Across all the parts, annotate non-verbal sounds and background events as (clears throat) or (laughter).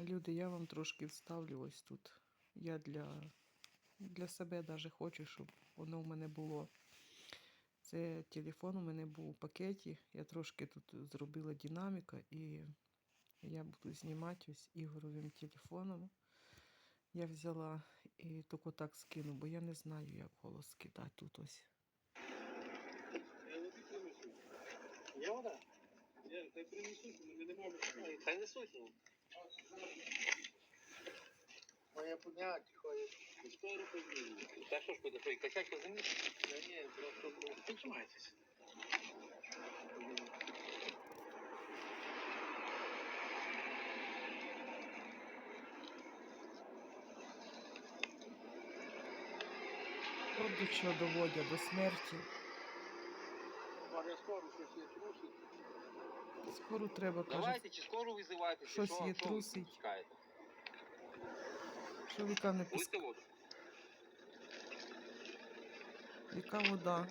Люди, я вам трошки вставлю ось тут. Я для, для себе навіть хочу, щоб воно в мене було. Це телефон у мене був у пакеті. Я трошки тут зробила динаміка і я буду знімати ось ігоровим телефоном. Я взяла і тільки так скину, бо я не знаю, як голос скидати тут ось. Є вода? Принесуть, ми не. Та й несуть. Моє поняття ходить. Та що ж буде, що і качать? Та ні, просто ну. От до чого доводять до смерті. Може скоро щось є трусить. Скоро треба, каже, Давайте, чи скоро визивайте, чи щось що, є що ви трусить. чекаєте? чоловіка не пускає. воду. Яка вода?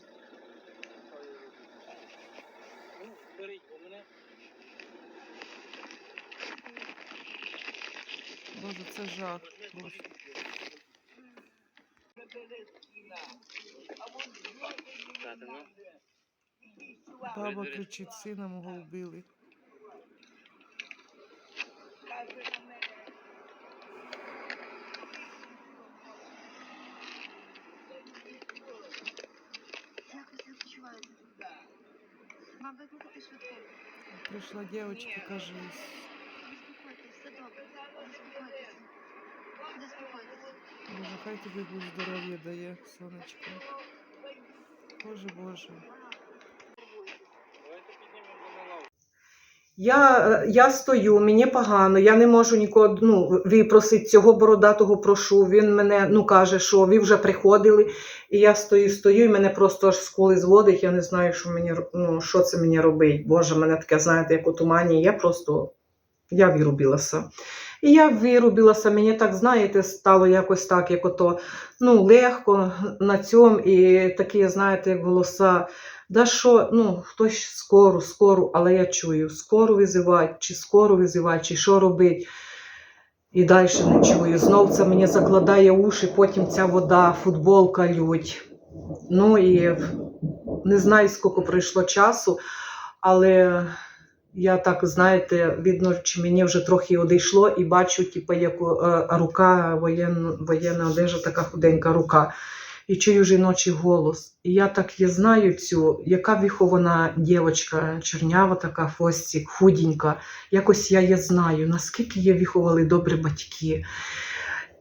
Ну, беріть, бо мене. Боже, це жах. Просто. Тати, ну. Баба кричить, сина мого вбили. Прийшла дівчинка, каже. Боже, хай тобі Бог здоров'я дає, сонечко. Боже, Боже. Давайте піднімемо на лаву. Я, е, я стою, мені погано, я не можу нікого ну, випросити цього бородатого прошу. Він мене ну, каже, що ви вже приходили, і я стою, стою, і мене просто аж скули зводить. Я не знаю, що мені ну, що це мені робить. Боже, мене таке, знаєте, як у тумані. Я просто я вирубилася. І я вирубилася, мені так, знаєте, стало якось так, як ото, ну, легко на цьому, і такі, знаєте, голоса. Да що, ну, хтось скоро, скоро, але я чую, скоро визивати, чи скоро визивати, чи що робити. І далі не чую. Знов це мені закладає уші, потім ця вода, футболка лють. Ну і не знаю, скільки пройшло часу, але я так, знаєте, видно, чи мені вже трохи одійшло, і бачу, типу, як е, рука, воєнна одежа, така худенька рука і чую жіночий голос. І я так я знаю цю, яка вихована дівчинка, чорнява така фостік, худенька. Якось я її знаю, наскільки її виховали добрі батьки.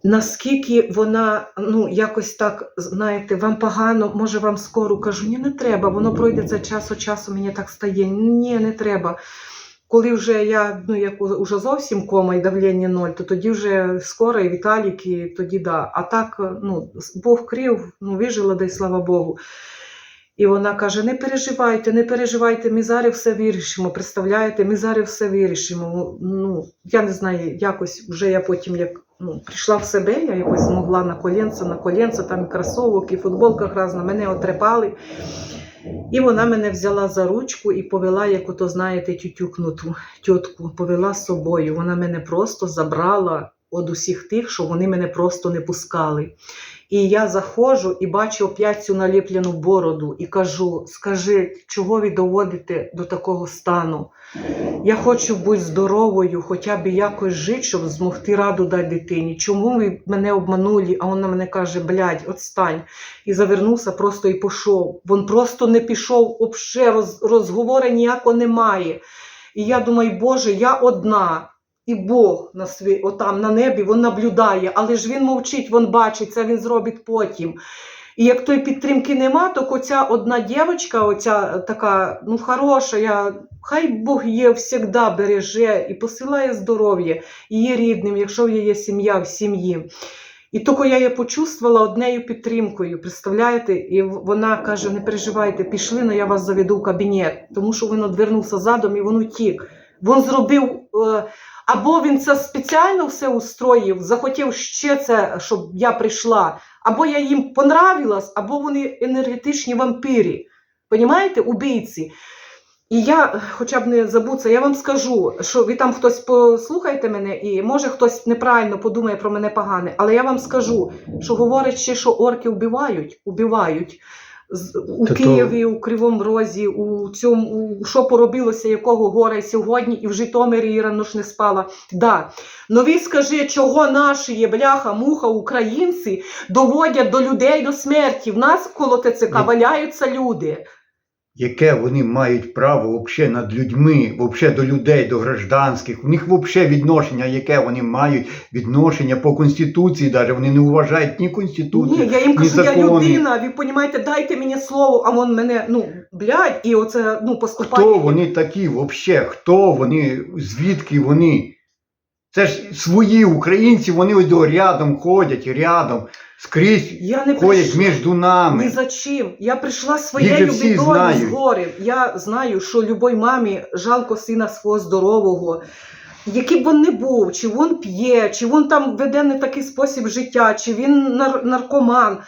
Наскільки вона, ну, якось так, знаєте, вам погано, може вам скоро кажу, ні, не треба, воно пройде це час часу, мені так стає. Ні, не треба. Коли вже я ну, як уже зовсім кома і давлення ноль, то тоді вже скоро і Віталік, і тоді да. А так, ну, Бог крив, ну, вижила, дай слава Богу. І вона каже: не переживайте, не переживайте, ми зараз все вирішимо. Представляєте, ми зараз все вирішимо. Ну, я не знаю, якось вже я потім як ну, прийшла в себе, я якось змогла на колінце, на колінце, там і кросовок, і футболка разна, мене отрепали. І вона мене взяла за ручку і повела, як ото, знаєте, тютюкнуту тітку, повела з собою. Вона мене просто забрала від усіх тих, що вони мене просто не пускали. І я заходжу і бачу опять цю наліплену бороду і кажу: скажи, чого ви доводите до такого стану? Я хочу бути здоровою, хоча б якось жити, щоб змогти раду дати дитині. Чому ви мене обманули? А вона мене каже: блядь, отстань. І завернувся просто і пішов. Він просто не пішов, взагалі роз, розговору ніякого немає. І я думаю, Боже, я одна. І Бог на сві, отам на небі він наблюдає, але ж він мовчить, він бачить, це він зробить потім. І як тої підтримки нема, то оця одна дівчинка, оця така, ну хороша, я, хай Бог її завжди береже і посилає здоров'я її рідним, якщо є сім'я в сім'ї. І тільки я її почувствувала однею підтримкою, представляєте? І вона каже: не переживайте, пішли, але я вас заведу в кабінет, тому що він відвернувся задом і він утік. Він зробив, е, або він це спеціально все устроїв, захотів ще це, щоб я прийшла, або я їм понравилась, або вони енергетичні вампири. Понімаєте, убійці. І я, хоча б не забуться, я вам скажу, що ви там хтось послухаєте мене, і може хтось неправильно подумає про мене погане, але я вам скажу, що говорять ще, що орки вбивають, убивають. У Та то- Києві, у Кривому Розі, у цьому, у, що поробилося, якого гора і сьогодні, і в Житомирі і рано ж не спала. Да. Нові скажи, чого наші є бляха, муха, українці доводять до людей до смерті. В нас коло ТЦК Ні. валяються люди. Яке вони мають право вообще над людьми, вообще до людей, до гражданських? У них вообще відношення, яке вони мають відношення по конституції, навіть вони не вважають ні конституцію. Ні, я їм ні кажу, я людина, ви розумієте, дайте мені слово, а вон мене, ну, блядь, і оце, ну, поступає. Хто вони такі вообще? Хто вони? Звідки вони? Це ж свої українці, вони ось до рядом ходять, рядом, скрізь Я не ходять прийшла. між Ні нами. за чим. Я прийшла Їх же своєю всі бідою з гори. Я знаю, що любой мамі жалко сина свого здорового. Який б він не був, чи він п'є, чи він там веде не такий спосіб життя, чи він нар- наркоман.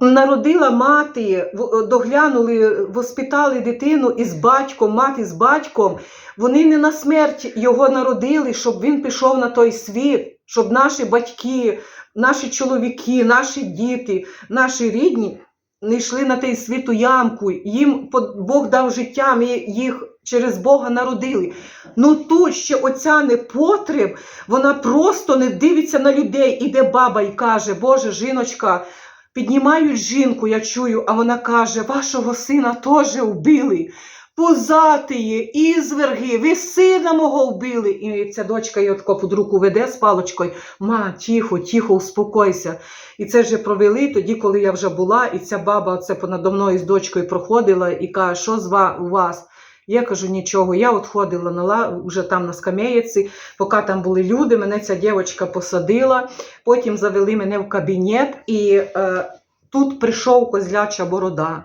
Народила мати, в- доглянули, воспитали дитину із батьком, мати з батьком. Вони не на смерть його народили, щоб він пішов на той світ, щоб наші батьки, наші чоловіки, наші діти, наші рідні не йшли на той світ у ямку. Їм Бог дав життя, ми їх через Бога народили. Ну тут ще оця непотреб, вона просто не дивиться на людей. Іде баба і каже: Боже, жіночка, піднімають жінку, я чую, а вона каже: вашого сина теж вбили. Позатиє, ізверги, ви сина мого вбили. І ця дочка отко під руку веде з палочкою. Ма, тихо, тихо, успокойся. І це вже провели тоді, коли я вже була, і ця баба це понадо мною з дочкою проходила і каже, що з вас? Я кажу, нічого. Я от ходила на ла, вже там на скам'яєці, поки там були люди, мене ця дівчинка посадила, потім завели мене в кабінет, і е, тут прийшов козляча борода.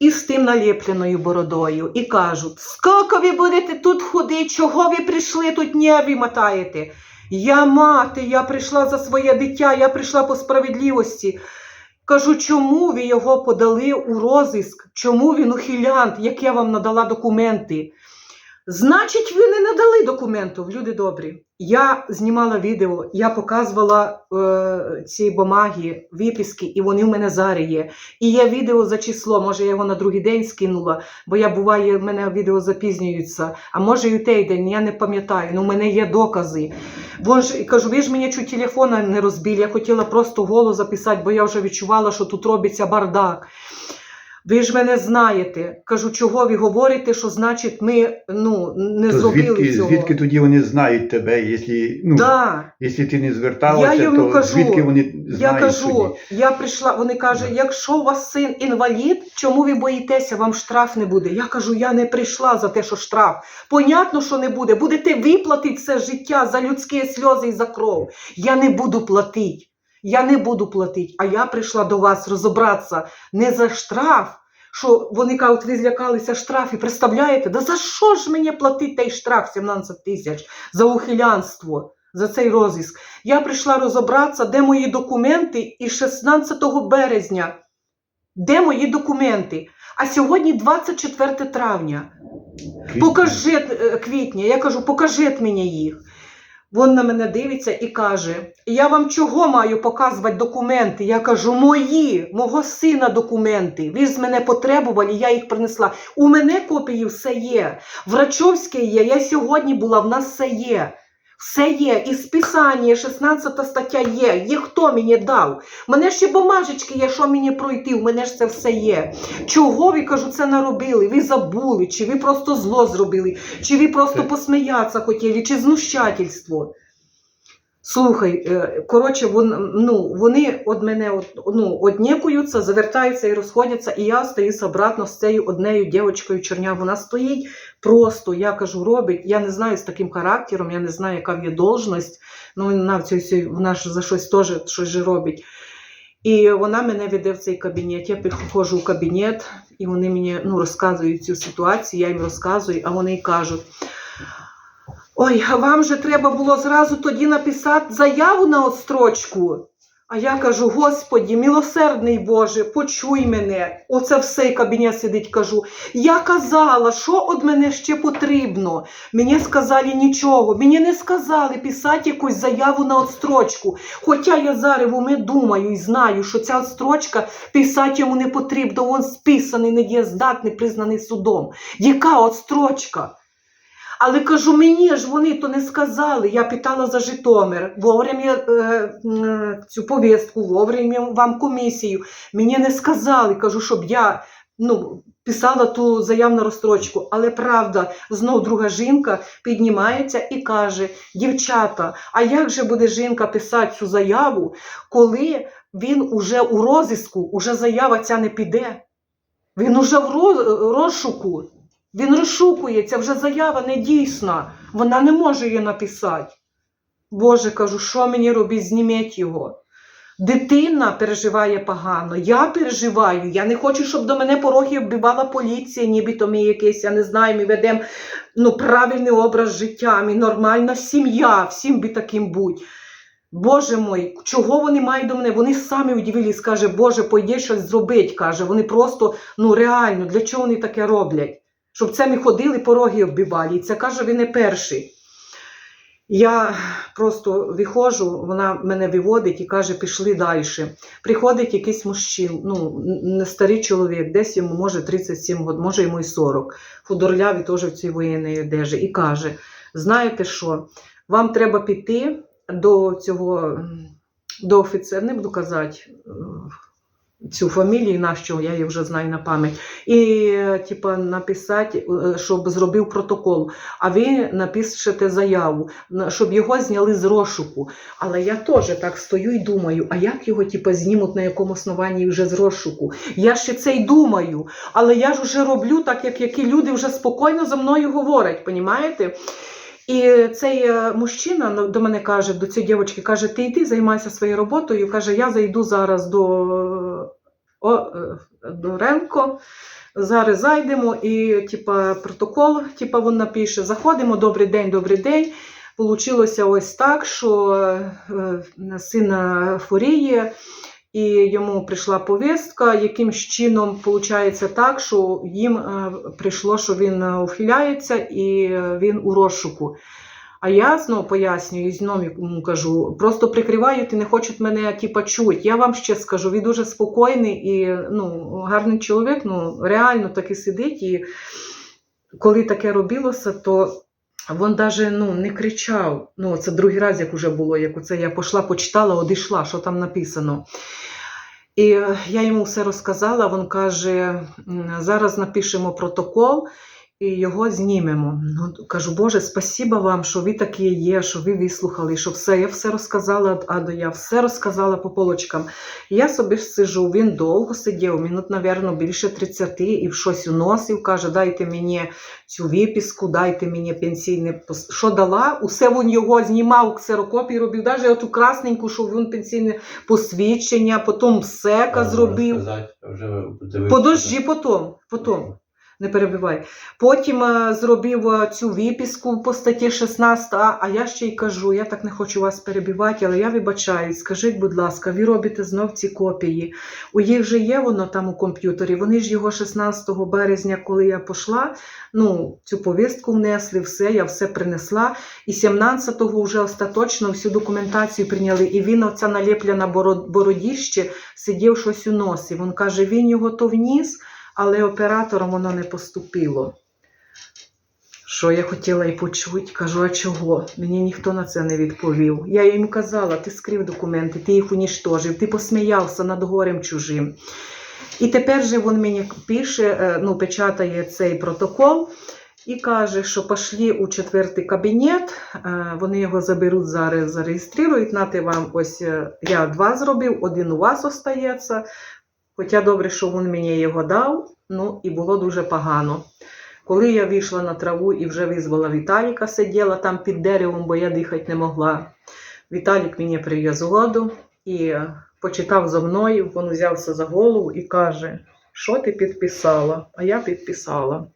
І з тим наліпленою бородою, і кажуть: скільки ви будете тут ходити, чого ви прийшли тут нерві мотаєте? Я мати, я прийшла за своє дитя, я прийшла по справедливості. Кажу, чому ви його подали у розиск? Чому він ухилянт, як я вам надала документи? Значить, ви не надали документів, люди добрі. Я знімала відео, я показувала е, ці бумаги, виписки, і вони в мене зараз є. І є відео за число, може я його на другий день скинула, бо я буває, в мене відео запізнюються, а може і у той день, я не пам'ятаю, ну в мене є докази. Вон ж, кажу, ви ж мені чуть телефона не розбили, я хотіла просто голос записати, бо я вже відчувала, що тут робиться бардак. Ви ж мене знаєте. Кажу, чого ви говорите, що значить ми ну, не То зробили звідки, цього. звідки тоді вони знають тебе, якщо, ну, Да. якщо ти не зверталася, Я йому то кажу, звідки вони знають Я кажу, тоді? я прийшла, вони кажуть, якщо у вас син інвалід, чому ви боїтеся, вам штраф не буде? Я кажу, я не прийшла за те, що штраф. Понятно, що не буде. Будете виплатити це життя за людські сльози і за кров. Я не буду платити. Я не буду платити. А я прийшла до вас розібратися не за штраф. Що вони кажуть, ви злякалися штрафів. Представляєте? Да за що ж мені платити той штраф 17 тисяч за ухилянство, за цей розіск? Я прийшла розібратися, де мої документи, і 16 березня. Де мої документи? А сьогодні 24 травня. Покажіть е, квітня. Я кажу, покажіть мені їх. Він на мене дивиться і каже: Я вам чого маю показувати документи? Я кажу, мої, мого сина документи. Ви з мене потребували, я їх принесла. У мене копії все є. Врачовське є. Я сьогодні була, в нас все є. Все є, і списання, 16 стаття є. Є хто мені дав. Мене ще бумажечки є, що мені пройти, у мене ж це все є. Чого ви кажу, це наробили? Ви забули, чи ви просто зло зробили, чи ви просто Це- посміятися хотіли, чи знущательство. Слухай, е, коротше, вон, ну, вони від мене ну, однікуються, завертаються і розходяться, і я стаюся обратно з цією однею дівчинкою чорня. Вона стоїть просто, я кажу, робить. Я не знаю з таким характером, я не знаю, яка в є должність. Ну, вона, в цій, вона ж за щось теж щось же робить. І вона мене веде в цей кабінет. Я приходжу в кабінет, і вони мені ну, розказують цю ситуацію, я їм розказую, а вони кажуть. Ой, а вам же треба було зразу тоді написати заяву на отстрочку. А я кажу: Господі, милосердний Боже, почуй мене. Оце все кабінет сидить, кажу. Я казала, що від мене ще потрібно. Мені сказали нічого. Мені не сказали писати якусь заяву на отстрочку. Хоча я зараз уме думаю і знаю, що ця отстрочка писати йому не потрібно. Він списаний, недієздатний, признаний судом. Яка отстрочка? Але кажу, мені ж вони то не сказали. Я питала за Житомир, вовремя е, е, цю повістку, вовремя вам комісію. Мені не сказали, кажу, щоб я ну, писала ту заяву на розстрочку. Але правда, знов друга жінка піднімається і каже: дівчата, а як же буде жінка писати цю заяву, коли він уже у розіску, уже заява ця не піде? Він уже в розшуку. Він розшукується, вже заява не дійсна. Вона не може її написати. Боже, кажу, що мені робити? Зніміть його. Дитина переживає погано, я переживаю. Я не хочу, щоб до мене пороги оббивала поліція, нібито ми якесь, я не знаю, ми ведемо ну, правильний образ життя, ми нормальна сім'я, всім би таким будь. Боже мой, чого вони мають до мене? Вони самі удивились, каже, Боже, пойди щось зробить, каже. Вони просто, ну реально, для чого вони таке роблять? Щоб це ми ходили, пороги оббивали. І це каже, він не перший. Я просто виходжу, вона мене виводить і каже, пішли далі. Приходить якийсь мужчин, ну, не старий чоловік, десь йому може 37 років, може йому і 40. Худорлявий теж в цій воєнній одежі. І каже: знаєте що, вам треба піти до цього, до офіцера, не буду казати цю фамілію, нащо я її вже знаю на пам'ять, і типа написати, е, щоб зробив протокол. А ви напишете заяву, щоб його зняли з розшуку. Але я теж так стою і думаю, а як його типа, знімуть на якому основанні вже з розшуку? Я ще це й думаю, але я ж вже роблю так, як які люди вже спокійно за мною говорять, понімаєте? І цей е, мужчина ну, до мене каже, до цієї дівчинки, каже, ти йди, займайся своєю роботою. Каже, я зайду зараз до, о, е, до Ренко. Зараз зайдемо і типа, протокол типа, він напише. Заходимо, добрий день, добрий день. Получилося ось так, що е, син е, хворіє, і йому прийшла повістка. Яким чином виходить так, що їм е, прийшло, що він е, ухиляється і е, він у розшуку. А я знову пояснюю і знову йому кажу, просто прикривають і не хочуть мене типа, чути. Я вам ще скажу, він дуже спокійний і ну, гарний чоловік, ну реально таки сидить. І коли таке робилося, то він навіть ну, не кричав. Ну, це другий раз, як уже було, як оце я пішла, почитала, одійшла, що там написано. І е, я йому все розказала. Він каже: зараз напишемо протокол і його знімемо. Ну, кажу, Боже, спасіба вам, що ви такі є, що ви вислухали, що все. Я все розказала А до Я, все розказала по полочкам. І я собі сижу, він довго сидів, минут, напевно, більше 30, і в щось уносив, каже, дайте мені цю виписку, дайте мені пенсійне. Що дала? Усе він його знімав, ксерокопії робив, навіть оту красненьку, що він пенсійне посвідчення, потім СЕКа зробив. Подожди, потім, потім. Не перебивай. Потім е, зробив е, цю виписку по статті 16, а, я ще й кажу, я так не хочу вас перебивати, але я вибачаюсь, скажіть, будь ласка, ви робите знов ці копії. У їх же є воно там у комп'ютері. Вони ж його 16 березня, коли я пішла, ну, цю повістку внесли, все, я все принесла. І 17-го вже остаточно всю документацію прийняли. І він, оця наліпляна боро- бородіще, сидів щось у носі. Він каже, він його то вніс, але оператором воно не поступило. Що я хотіла і почути, кажу, а чого? Мені ніхто на це не відповів. Я їм казала, ти скрив документи, ти їх уніштожив, ти посміявся над горем чужим. І тепер же він мені пише, е, ну, печатає цей протокол і каже, що пішли у четвертий кабінет, е, вони його заберуть зараз, зареєструють. Нати вам ось е, я два зробив, один у вас остається. Хоча добре, що він мені його дав, ну і було дуже погано. Коли я вийшла на траву і вже визвала Віталіка, сиділа там під деревом, бо я дихати не могла. Віталік мені привіз воду і почитав зо мною, він взявся за голову і каже, що ти підписала? А я підписала.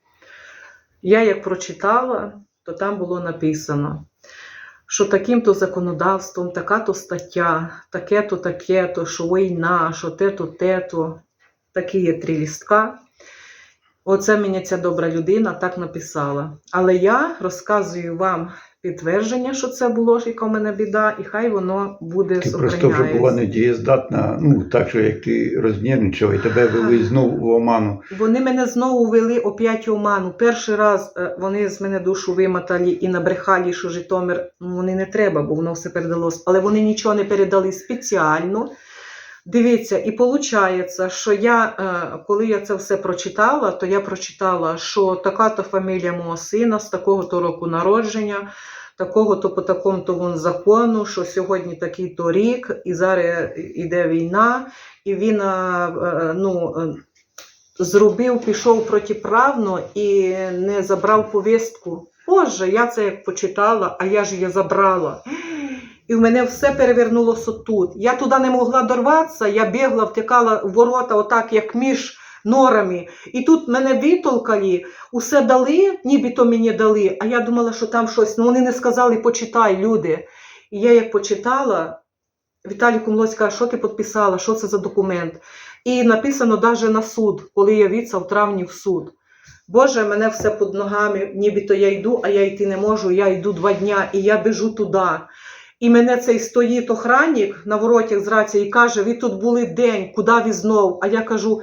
Я як прочитала, то там було написано, що таким-то законодавством, така-то стаття, таке-то, таке-то, що війна, що те-то, те-то. Такі є три лістка. Оце мені ця добра людина так написала. Але я розказую вам підтвердження, що це було, яка в мене біда, і хай воно буде Ти просто вже була недієздатна, ну так що як ти рознервничала, і тебе вели знову в оману. Вони мене знову вели опять в оману. Перший раз е, вони з мене душу вимотали і набрехали, що Житомир ну, вони не треба, бо воно все передалось. Але вони нічого не передали спеціально. Дивіться, і виходить, що я, е, коли я це все прочитала, то я прочитала, що така-то фамілія мого сина з такого-то року народження, такого-то по такому-то вон закону, що сьогодні такий-то рік, і зараз іде війна, і він е, е, ну, зробив, пішов протиправно і не забрав повістку. Боже, я це як почитала, а я ж її забрала. І в мене все перевернулося тут. Я туди не могла дорватися, я бігла, втикала в ворота, отак, як між норами. І тут мене витолкали, усе дали, нібито мені дали, а я думала, що там щось. Ну вони не сказали, почитай, люди. І я як почитала, Віталій Кумлоць каже, що ти підписала, що це за документ. І написано навіть на суд, коли я віця в травні в суд. Боже, мене все під ногами, нібито я йду, а я йти не можу. Я йду два дня і я біжу туди. І мене цей стоїть охранник на воротях з рації і каже: ви тут були день, куди ви знов? А я кажу: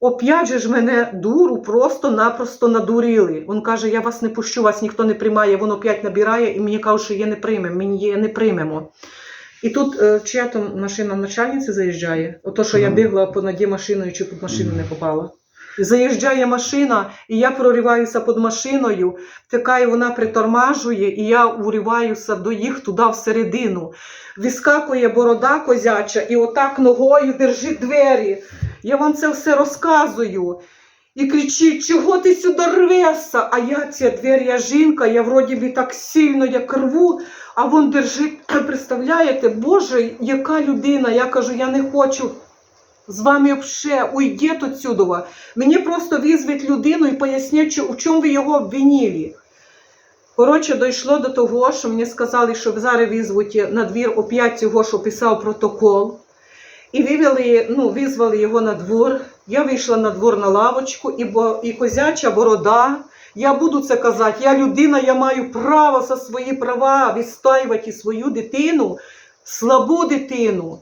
оп'ять же ж мене дуру просто-напросто надурили. Він каже: Я вас не пущу, вас ніхто не приймає. Він оп'ять набирає і мені каже, що є не приймемо. Мені є не приймемо. І тут е, чия там машина начальниці заїжджає, ото що я бігла понад машиною, чи під машину не попала. Заїжджає машина, і я прориваюся під машиною, втикає, вона притормажує, і я уриваюся до їх туди всередину. Вискакує борода козяча і отак ногою держить двері. Я вам це все розказую. І кричить, чого ти сюди рвешся? А я ця двері, я жінка, я вроді би так сильно як рву, а він держить, (clears throat) представляєте, Боже, яка людина? Я кажу, я не хочу з вами вообще, уйдіть отсюда. Мені просто визвіть людину і поясніть, в чому ви його обвинили. Коротше, дійшло до того, що мені сказали, що зараз визвуть на двір опять цього, що писав протокол. І вивели, ну, визвали його на двор. Я вийшла на двор на лавочку, і, бо, і козяча борода. Я буду це казати, я людина, я маю право за свої права відстоювати свою дитину, слабу дитину.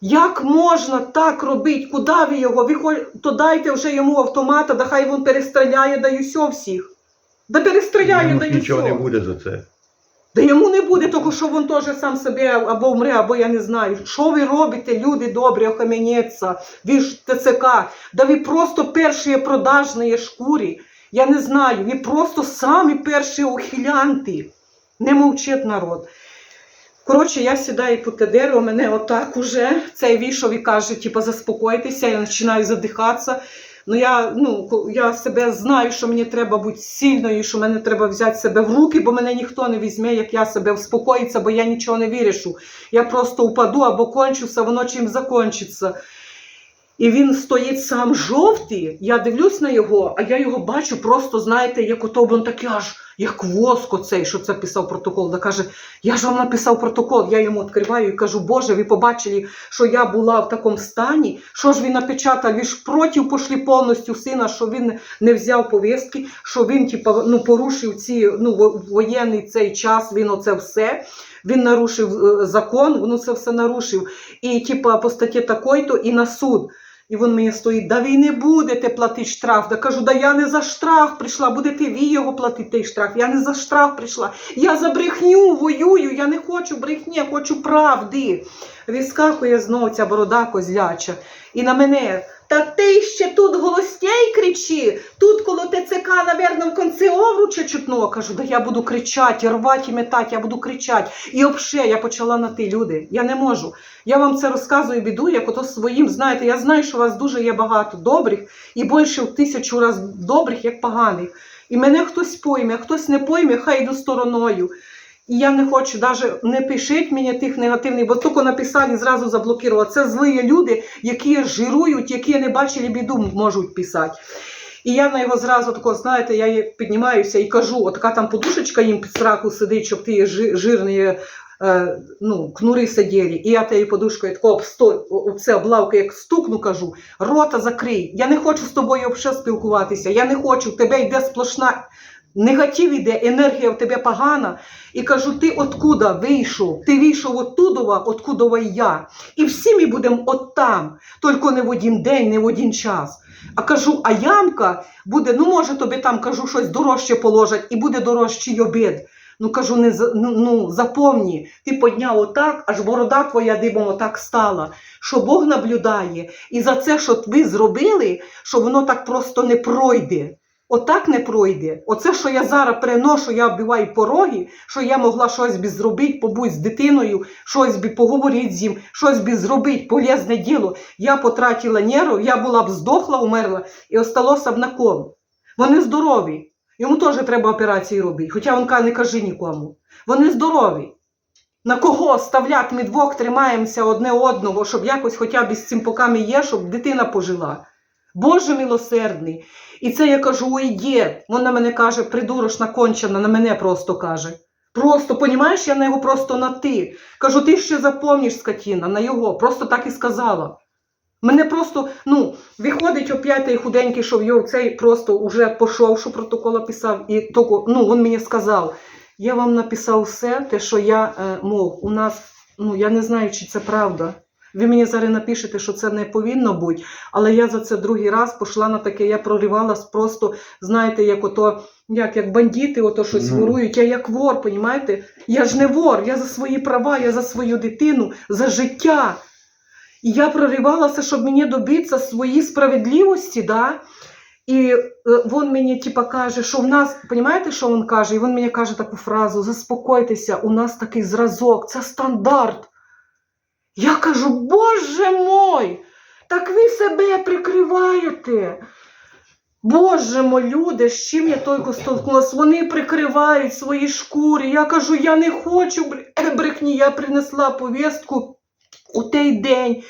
Як можна так робити? Куди ви його? Ви хо- то дайте вже йому автомата, да хай він перестріляє, да усьо всіх. Да перестріляє, Йому да й нічого не буде за це. Да йому не буде того, що він теж сам себе або вмре, або я не знаю. Що ви робите, люди добрі, охаменеться, ви ж ТЦК, да ви просто перші продажні шкурі. Я не знаю, ви просто самі перші ухилянти. Не мовчить народ. Коротше, я сідаю під те дерево, мене отак уже цей вийшов і каже, типу, заспокойтеся, я починаю задихатися. Ну я, ну, я себе знаю, що мені треба бути сильною, що мене треба взяти себе в руки, бо мене ніхто не візьме, як я себе вспокоїться, бо я нічого не вирішу. Я просто упаду або кончуся, воно чим закінчиться. І він стоїть сам жовтий. Я дивлюсь на його, а я його бачу просто, знаєте, як ото він такий аж як воск оцей, що це писав протокол. Да каже, я ж вам написав протокол. Я йому відкриваю і кажу, Боже, ви побачили, що я була в такому стані. Що ж ви напечатали? Ви ж проти пішли повністю сина, що він не взяв повістки, що він типу, ну, порушив ці ну, воєнний цей час, він оце все. Він нарушив е, закон, він це все нарушив. І типу, по статті такої-то і на суд. І він мені стоїть, да ви не будете платити штраф. Да кажу, да я не за штраф прийшла, будете ви його платити той штраф. Я не за штраф прийшла. Я за брехню воюю, я не хочу брехні, я хочу правди. Вискакує знову ця борода козляча. І на мене. Та ти ще тут голосней кричи, тут коло ТЦК, навірно, в конці овруча чутно. Кажу, да я буду кричати, рвати і метати, я буду кричати. І взагалі я почала на ти, люди. Я не можу. Я вам це розказую біду, як ото своїм, знаєте, я знаю, що у вас дуже є багато добрих і більше в тисячу разів добрих, як поганих. І мене хтось пойме, а хтось не пойме, хай йду стороною. І я не хочу, навіть не пишіть мені тих негативних, бо тільки написали, зразу заблокували. Це злі люди, які жирують, які не бачили біду, можуть писати. І я на його зразу тако, знаєте, я піднімаюся і кажу, от така там подушечка їм під сраку сидить, щоб ті жирні е, ну, кнури сиділи. І я тією подушкою тако об сто, це облавки, як стукну, кажу, рота закрий. Я не хочу з тобою взагалі спілкуватися. Я не хочу, тебе йде сплошна. Негатив іде, енергія в тебе погана. І кажу, ти откуда вийшов? Ти вийшов оттудова, откудова я. І всі ми будемо от там, тільки не в один день, не в один час. А кажу, а ямка буде, ну може тобі там кажу, щось дорожче положать, і буде дорожчий обід. Ну кажу, не ну, ну запомні, ти подняв отак, аж борода твоя дибом отак стала, що Бог наблюдає. І за це, що ви зробили, що воно так просто не пройде. Отак не пройде. Оце, що я зараз переношу, я оббиваю пороги, що я могла щось би зробити, побудь з дитиною, щось би поговорити з ним, щось би зробити, полезне діло. Я потратила нервів, я була б здохла, умерла і осталося б на ком. Вони здорові. Йому теж треба операції робити. Хоча він не кажи нікому. Вони здорові. На кого ставляти? Ми двох тримаємося одне одного, щоб якось хоча б із цим поками є, щоб дитина пожила. Боже милосердний. І це я кажу, ой, дід. Він на мене каже, придурошна кончена, на мене просто каже. Просто, понімаєш, я на його просто на ти. Кажу, ти ще запомніш, скотіна, на його. Просто так і сказала. Мене просто, ну, виходить опять той худенький, що його цей просто уже пішов, що протокола писав, і тільки, ну, він мені сказав, я вам написав все, те, що я е, мов, у нас, ну, я не знаю, чи це правда. Ви мені зараз напишете, що це не повинно бути, але я за це другий раз пішла на таке, я проривалась просто, знаєте, як ото, як, як бандити, ото щось Ну. ворують, я як вор, понімаєте? Я ж не вор, я за свої права, я за свою дитину, за життя. І я проривалася, щоб мені добитися своєї справедливості, да? І е, він мені типа каже, що в нас, розумієте, що він каже? І він мені каже таку фразу: заспокойтеся, у нас такий зразок, це стандарт. Я кажу, Боже мой, так ви себе прикриваєте. Боже мой, люди, з чим я тільки столкнулася? Вони прикривають свої шкури. Я кажу, я не хочу (clears throat) брехні, я принесла повістку у той день.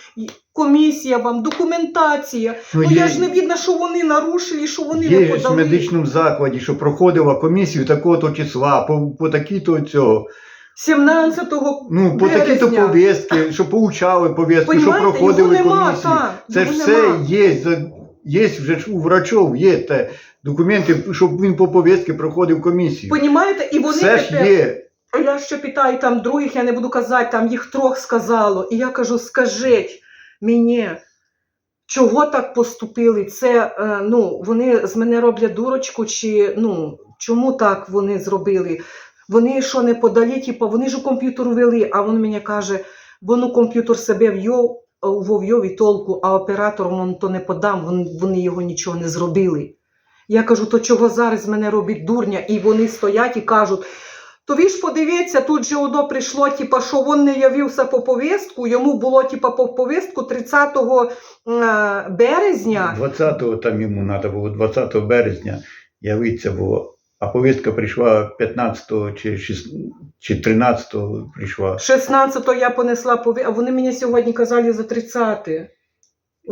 Комісія вам, документація. Ну, є, я ж не видно, що вони нарушили, що вони є не ж в медичному закладі, що проходила комісію такого-то числа, по, по такі-то цього. 17-го Ну, по такі-то березня. повістки, що получали повістки, що Понімаєте, проходили його нема, комісію. так, Це ж його все нема. є. за- Є вже ж у врачов, є те документи, щоб він по повістки проходив комісію. Понімаєте? І вони Все ж тепер- є. А я ще питаю там других, я не буду казати, там їх трьох сказало. І я кажу: скажіть мені, чого так поступили? Це е, ну, вони з мене роблять дурочку, чи ну, чому так вони зробили? Вони що не подалі, типу, вони ж у комп'ютер ввели, а він мені каже, бо ну комп'ютер себе вйов, вовйов і толку, а оператором он то не подам, вони, його нічого не зробили. Я кажу, то чого зараз мене робить дурня? І вони стоять і кажуть, то ви ж подивіться, тут же одно прийшло, типа, що він не явився по повістку, йому було типа по повістку 30 е, березня. 20-го там йому треба було, 20 березня явитися було. А повістка прийшла 15-го чи, 6, чи 13-го прийшла. 16-го я понесла повістку, а вони мені сьогодні казали за 30.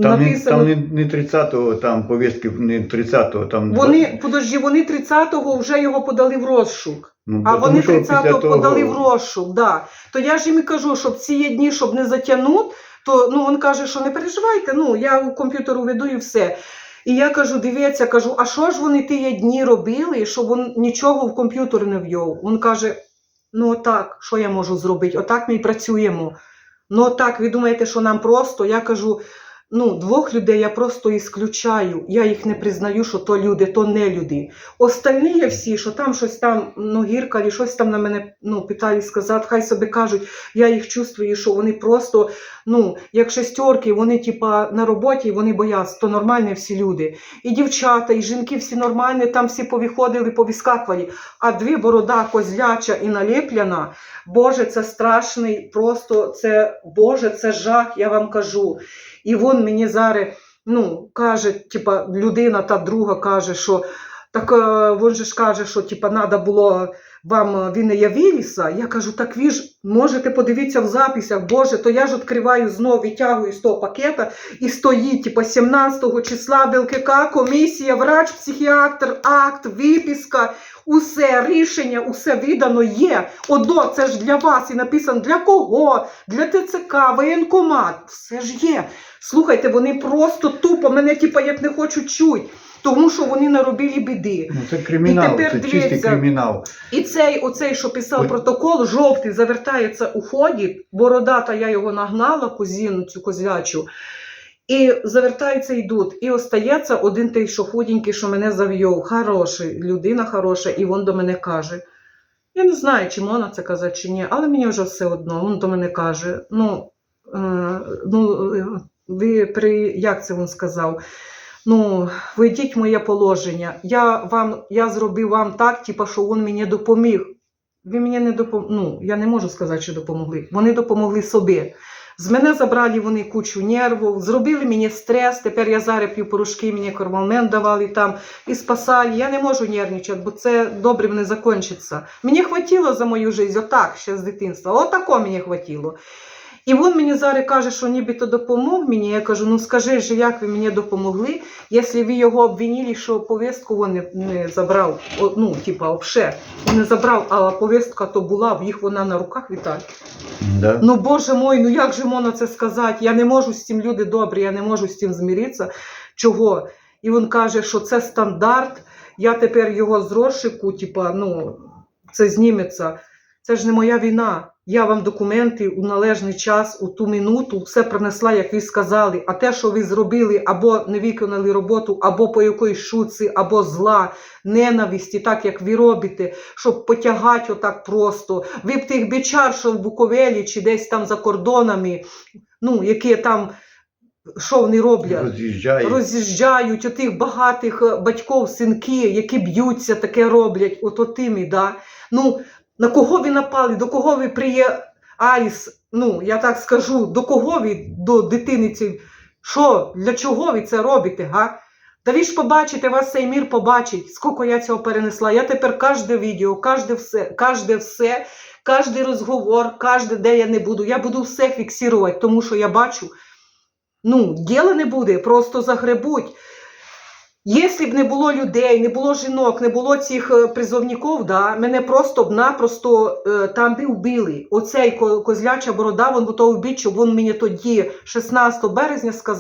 Там, не, Написано, там не, не 30-го, там повістки не 30-го, там вони, подожди, вони 30-го вже його подали в розшук. ну, А тому вони що 30-го того- подали в розшук. Да. То я ж їм і кажу, щоб ці дні, щоб не затягнути, то ну, він каже, що не переживайте, ну, я у комп'ютеру веду і все. І я кажу, дивіться, кажу, а що ж вони ті дні робили, щоб він нічого в комп'ютер не вйов? Він каже: ну отак, що я можу зробити? Отак ми і працюємо. Ну отак, ви думаєте, що нам просто? Я кажу, ну, двох людей я просто ісключаю. Я їх не признаю, що то люди, то не люди. Остальні всі, що там щось там, ну, гіркалі, щось там на мене ну, питали сказати, хай собі кажуть, я їх чувствую, що вони просто, ну, як шестерки, вони типа на роботі, вони бояться, то нормальні всі люди. І дівчата, і жінки всі нормальні, там всі повиходили, повіскакували. А дві борода козляча і наліпляна, Боже, це страшний, просто це, Боже, це жах, я вам кажу. І вон мені зараз ну, каже, типа, людина та друга каже, що Так е, він же ж каже, що типа треба було вам е, він не явилися. Я кажу, так ви ж можете подивитися в записях, Боже, то я ж відкриваю знову, витягую з того пакета і стоїть, типа 17 числа ВЛКК, комісія, врач, психіатр, акт, виписка, усе рішення, усе видано є. Одо, це ж для вас і написано для кого, для ТЦК, воєнкомат. Все ж є. Слухайте, вони просто тупо мене, типа, як не хочуть чути, тому що вони наробили біди. Ну, це кримінал, І тепер це чистий кримінал. І цей, оцей, що писав Ой. протокол, жовтий, завертається у ході, бородата, я його нагнала, козіну цю козлячу, і завертаються йдуть. І остається один той, що худенький, що мене зав'йов. Хороший, людина хороша, і він до мене каже. Я не знаю, чи можна це казати, чи ні, але мені вже все одно. Він до мене каже: ну, е, ну е, ви при як це він сказав? Ну, вийдіть в моє положення. Я вам, я зробив вам так, типу, що він мені допоміг. Ви мені не допомогли. Ну, я не можу сказати, що допомогли. Вони допомогли собі. З мене забрали вони кучу нервів, зробили мені стрес. Тепер я зараз п'ю порошки, мені кормалмен давали там і спасали. Я не можу нервничати, бо це добре не закінчиться. Мені хватило за мою життя, отак, ще з дитинства. Отако мені хватило. І він мені зараз каже, що нібито допомог мені. Я кажу, ну скажи ж, як ви мені допомогли, якщо ви його обвинили, що повістку він не, не забрав, ну, типа, обше, він не забрав, а повістка то була, в їх вона на руках Віталій. Да? Ну, Боже мой, ну як же можна це сказати? Я не можу з цим люди добрі, я не можу з цим змиритися. Чого? І він каже, що це стандарт, я тепер його з розшику, типа, ну, це зніметься. Це ж не моя війна. Я вам документи у належний час, у ту минуту, все принесла, як ви сказали. А те, що ви зробили, або не виконали роботу, або по якоїсь шуці, або зла, ненависті, так як ви робите, щоб потягати отак просто. Ви б тих бичар, що в Буковелі чи десь там за кордонами, ну, які там, що вони роблять? Роз'їжджає. роз'їжджають отих багатих е, батьків, синки, які б'ються, таке роблять, от отими, да? Ну, на кого ви напали, до кого ви приє Аріс, ну, я так скажу, до кого ви, до дитини ці, що, для чого ви це робите, га? Та ви ж побачите, вас цей мір побачить, скільки я цього перенесла. Я тепер кожне відео, кожне все, кожне все, кожний розговор, кожне, де я не буду, я буду все фіксувати, тому що я бачу, ну, діла не буде, просто загребуть. Якщо б не було людей, не було жінок, не було цих е, призовників, да, мене просто б напросто е, там би вбили. Оцей ко- козляча борода, він готовий вбити, щоб він мені тоді, 16 березня, сказав.